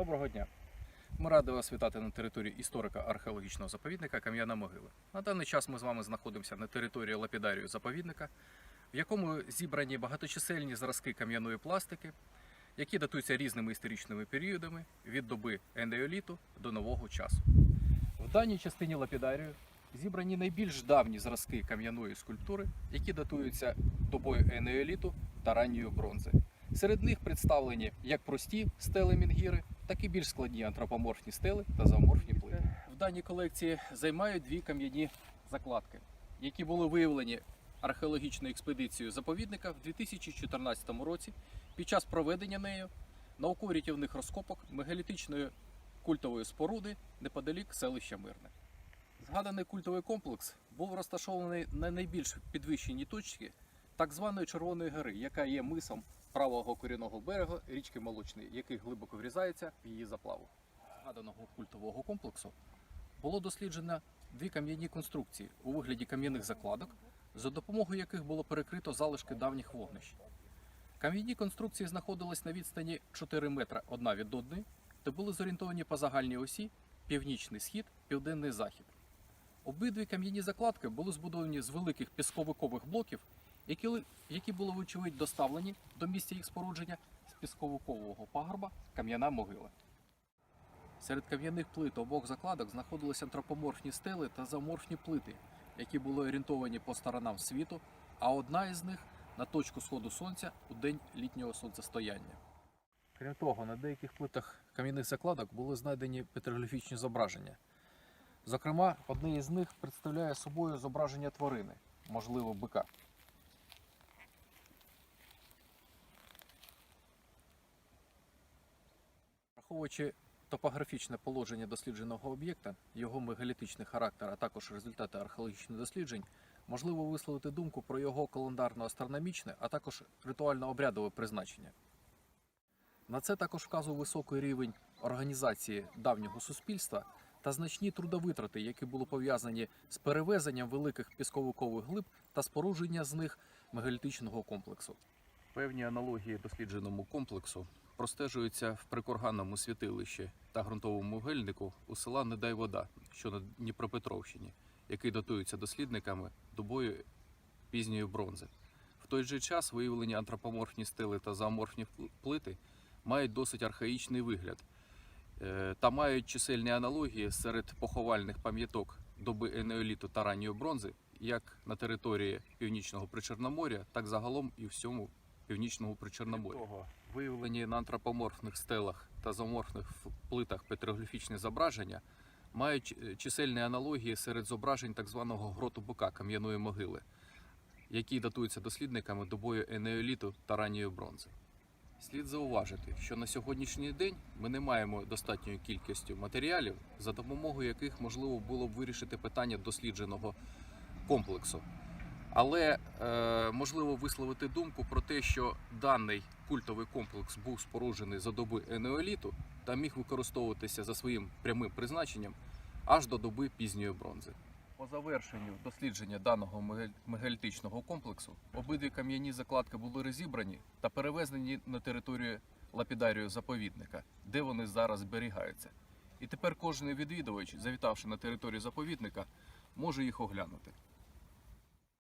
Доброго дня. Ми раді вас вітати на території історико-археологічного заповідника Кам'яна Могила. На даний час ми з вами знаходимося на території лапідарію заповідника, в якому зібрані багаточисельні зразки кам'яної пластики, які датуються різними історичними періодами від доби енеоліту до нового часу. В даній частині лапідарію зібрані найбільш давні зразки кам'яної скульптури, які датуються добою енеоліту та ранньої бронзи. Серед них представлені як прості стели Мінгіри, так і більш складні антропоморфні стели та зооморфні плити. В даній колекції займають дві кам'яні закладки, які були виявлені археологічною експедицією заповідника в 2014 році під час проведення нею науково-рятівних розкопок мегалітичної культової споруди неподалік селища Мирне. Згаданий культовий комплекс був розташований на найбільш підвищеній точці так званої Червоної гори, яка є мисом правого корінного берега річки Молочний, який глибоко врізається в її заплаву. Згаданого культового комплексу було досліджено дві кам'яні конструкції у вигляді кам'яних закладок, за допомогою яких було перекрито залишки давніх вогнищ. Кам'яні конструкції знаходились на відстані 4 метра одна від одної та були зорієнтовані по загальній осі північний схід, південний захід. Обидві кам'яні закладки були збудовані з великих пісковикових блоків, які, які були, вочевидь, доставлені до місця їх спорудження з пісковикового пагорба кам'яна могила. Серед кам'яних плит обох закладок знаходилися антропоморфні стели та зооморфні плити, які були орієнтовані по сторонам світу, а одна із них на точку сходу сонця у день літнього сонцестояння. Крім того, на деяких плитах кам'яних закладок були знайдені петрогліфічні зображення. Зокрема, одне із них представляє собою зображення тварини, можливо, бика. Враховуючи топографічне положення дослідженого об'єкта, його мегалітичний характер, а також результати археологічних досліджень, можливо висловити думку про його календарно-астрономічне, а також ритуально-обрядове призначення. На це також вказує високий рівень організації давнього суспільства та значні трудовитрати, які були пов'язані з перевезенням великих пісковикових глиб та спорудження з них мегалітичного комплексу. Певні аналогії дослідженому комплексу простежуються в прикорганному святилищі та ґрунтовому могильнику у села Недайвода, що на Дніпропетровщині, який датується дослідниками добою пізньої бронзи. В той же час виявлені антропоморфні стили та зооморфні плити мають досить архаїчний вигляд е, та мають чисельні аналогії серед поховальних пам'яток доби енеоліту та ранньої бронзи, як на території північного причорноморя, так загалом і всьому північному причорномор'я. Виявлені на антропоморфних стелах та зооморфних плитах петрогліфічні зображення мають е, чисельні аналогії серед зображень так званого гроту бика кам'яної могили, які датуються дослідниками добою енеоліту та ранньої бронзи. Слід зауважити, що на сьогоднішній день ми не маємо достатньої кількості матеріалів, за допомогою яких можливо було б вирішити питання дослідженого комплексу. Але е, можливо висловити думку про те, що даний культовий комплекс був споруджений за доби енеоліту та міг використовуватися за своїм прямим призначенням аж до доби пізньої бронзи. По завершенню дослідження даного мегалітичного комплексу обидві кам'яні закладки були розібрані та перевезені на територію лапідарію заповідника, де вони зараз зберігаються. І тепер кожен відвідувач, завітавши на територію заповідника, може їх оглянути.